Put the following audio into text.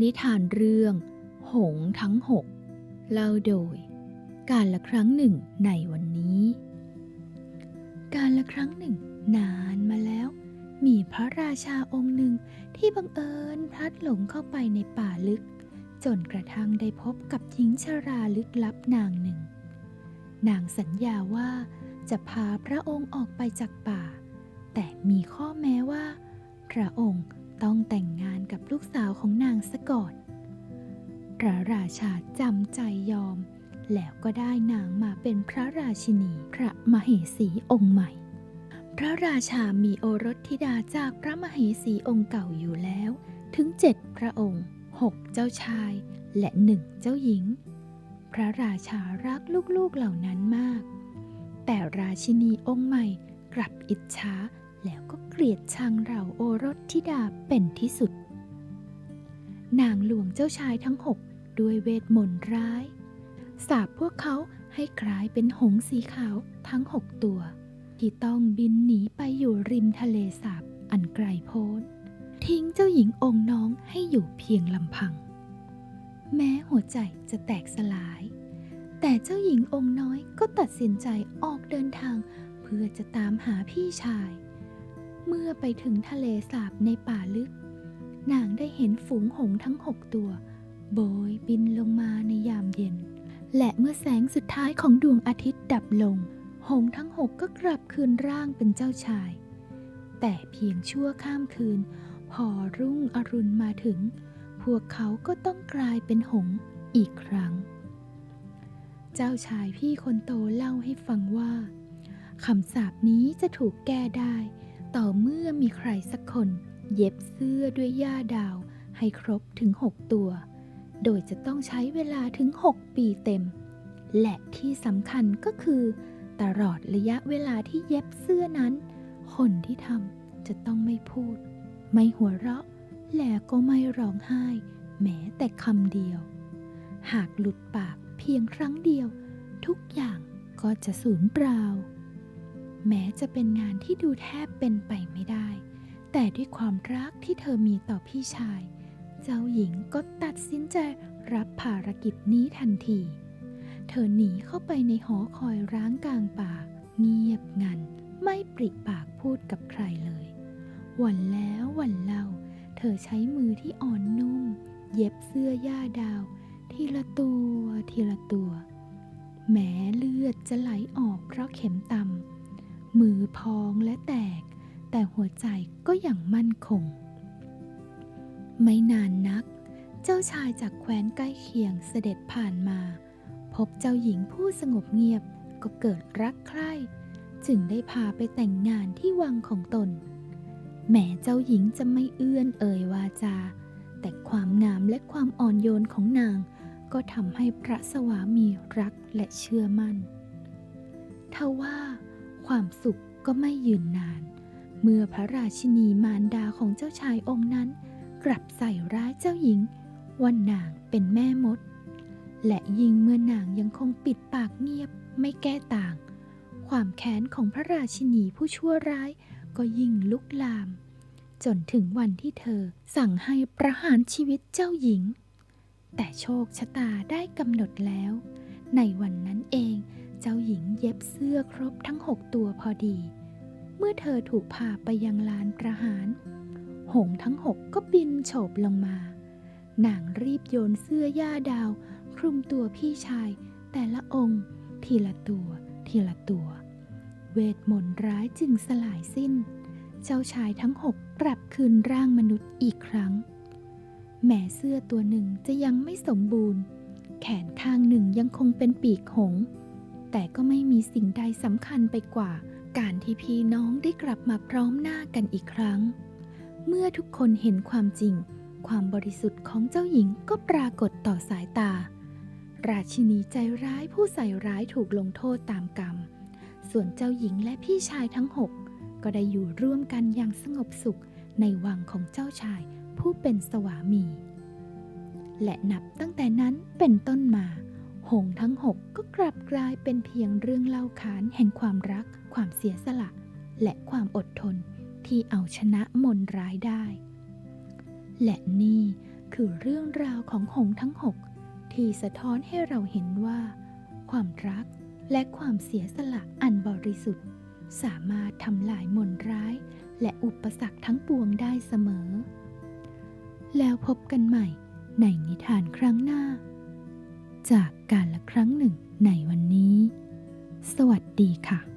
นิทานเรื่อง หงทั้งหกเล่าโดย การละครั้งหนึ่งในวันนี้ การละครั้งหนึ่ง นานมาแล้ว มีพระราชาองค์หนึ่งที่บังเอิญพลัดหลงเข้าไปในป่าลึก จนกระทั่งได้พบกับหญิงชราลึกลับนางหนึ่ง นางสัญญาว่าจะพาพระองค์ออกไปจากป่า แต่มีข้อแม้ว่า พระองค์ ต้องแต่งงานกับลูกสาวของนางซะก่อนพระราชาจำใจยอม แล้วก็ได้นางมาเป็นพระราชินีพระมเหสีองค์ใหม่ พระราชามีโอรสธิดาจากพระมเหสีองค์เก่าอยู่แล้ว ถึงเจ็ดพระองค์หกเจ้าชาย และหนึ่งเจ้าหญิง พระราชารักลูกๆเหล่านั้นมาก แต่ราชินีองค์ใหม่กลับอิจฉาแล้วก็ เกลียดชังเราโอรสธิดาเป็นที่สุด นางหลวงเจ้าชายทั้งหกด้วยเวทมนต์ร้าย สาบพวกเขาให้กลายเป็นหงส์สีขาวทั้งหกตัว ที่ต้องบินหนีไปอยู่ริมทะเลสาบอันไกลโพ้น ทิ้งเจ้าหญิงองค์น้องให้อยู่เพียงลำพัง แม้หัวใจจะแตกสลาย แต่เจ้าหญิงองค์น้อยก็ตัดสินใจออกเดินทาง เพื่อจะตามหาพี่ชาย เมื่อไปถึงทะเลสาบในป่าลึก นางได้เห็นฝูงหงทั้งหกตัว โบยบินลงมาในยามเย็น และเมื่อแสงสุดท้ายของดวงอาทิตย์ดับลง หงทั้งหกก็กลับคืนร่างเป็นเจ้าชาย แต่เพียงชั่วข้ามคืน พอรุ่งอรุณมาถึง พวกเขาก็ต้องกลายเป็นหงอีกครั้ง เจ้าชายพี่คนโตเล่าให้ฟังว่าคำสาปนี้จะถูกแก้ได้ ต่อเมื่อมีใครสักคนเย็บเสื้อด้วยย่าดาวให้ครบถึง 6 ตัว โดยจะต้องใช้เวลาถึง 6 ปีเต็ม และที่สำคัญก็คือ ตลอดระยะเวลาที่เย็บเสื้อนั้น คนที่ทำจะต้องไม่พูด ไม่หัวเราะ และก็ไม่ร้องไห้ แม้แต่คำเดียว หากหลุดปากเพียงครั้งเดียว ทุกอย่างก็จะสูญเปล่า แม้จะเป็นงานที่ดูแทบเป็นไปไม่ได้ แต่ด้วยความรักที่เธอมีต่อพี่ชาย เจ้าหญิงก็ตัดสินใจรับภารกิจนี้ทันที เธอหนีเข้าไปในหอคอยร้างกลางป่า เงียบงัน ไม่ปริปากพูดกับใครเลย วันแล้ววันเล่า เธอใช้มือที่อ่อนนุ่ม เย็บเสื้อย่าดาว ทีละตัวทีละตัว แม้เลือดจะไหลออกเพราะเข็มต่ำ มือพองและแตก แต่หัวใจก็ยังมั่นคง ไม่นานนัก เจ้าชายจากแคว้นใกล้เคียงเสด็จผ่านมา พบเจ้าหญิงผู้สงบเงียบก็เกิดรักใคร่ จึงได้พาไปแต่งงานที่วังของตน แม้เจ้าหญิงจะไม่เอื้อนเอ่ยวาจา แต่ความงามและความอ่อนโยนของนางก็ทำให้พระสวามีรักและเชื่อมั่นทว่า ความสุขก็ไม่ยืนนาน เมื่อพระราชินีมารดาของเจ้าชายองค์นั้น กลับใส่ร้ายเจ้าหญิงว่านางเป็นแม่มด และยิ่งเมื่อนางยังคงปิดปากเงียบไม่แก้ต่าง ความแค้นของพระราชินีผู้ชั่วร้ายก็ยิ่งลุกลาม จนถึงวันที่เธอสั่งให้ประหารชีวิตเจ้าหญิง แต่โชคชะตาได้กำหนดแล้ว ในวันนั้นเอง เจ้าหญิงเย็บเสื้อครบทั้งหกตัวพอดี เมื่อเธอถูกพาไปยังลานประหาร หงทั้งหกก็บินโฉบลงมา นางรีบโยนเสื้อย่าดาว คลุมตัวพี่ชาย แต่ละองค์ ทีละตัว ทีละตัว เวทมนต์ร้ายจึงสลายสิ้น เจ้าชายทั้งหกกลับคืนร่างมนุษย์อีกครั้ง แม้เสื้อตัวหนึ่งจะยังไม่สมบูรณ์ แขนข้างหนึ่งยังคงเป็นปีกหงส์ แต่ก็ไม่มีสิ่งใดสำคัญไปกว่า การที่พี่น้องได้กลับมาพร้อมหน้ากันอีกครั้ง เมื่อทุกคนเห็นความจริง ความบริสุทธิ์ของเจ้าหญิงก็ปรากฏต่อสายตา ราชินีใจร้ายผู้ใส่ร้ายถูกลงโทษตามกรรม ส่วนเจ้าหญิงและพี่ชายทั้งหกก็ได้อยู่ร่วมกันอย่างสงบสุขในวังของเจ้าชายผู้เป็นสวามี และนับตั้งแต่นั้นเป็นต้นมา หงทั้งหกก็กลับกลายเป็นเพียงเรื่องเล่าขานแห่งความรัก ความเสียสละ และความอดทนที่เอาชนะมนต์ร้ายได้ และนี่คือเรื่องราวของหงทั้งหกที่สะท้อนให้เราเห็นว่า ความรักและความเสียสละอันบริสุทธิ์ สามารถทำลายมนต์ร้าย และอุปสรรคทั้งปวงได้เสมอ แล้วพบกันใหม่ในนิทานครั้งหน้า จากการละครั้งหนึ่งในวันนี้ สวัสดีค่ะ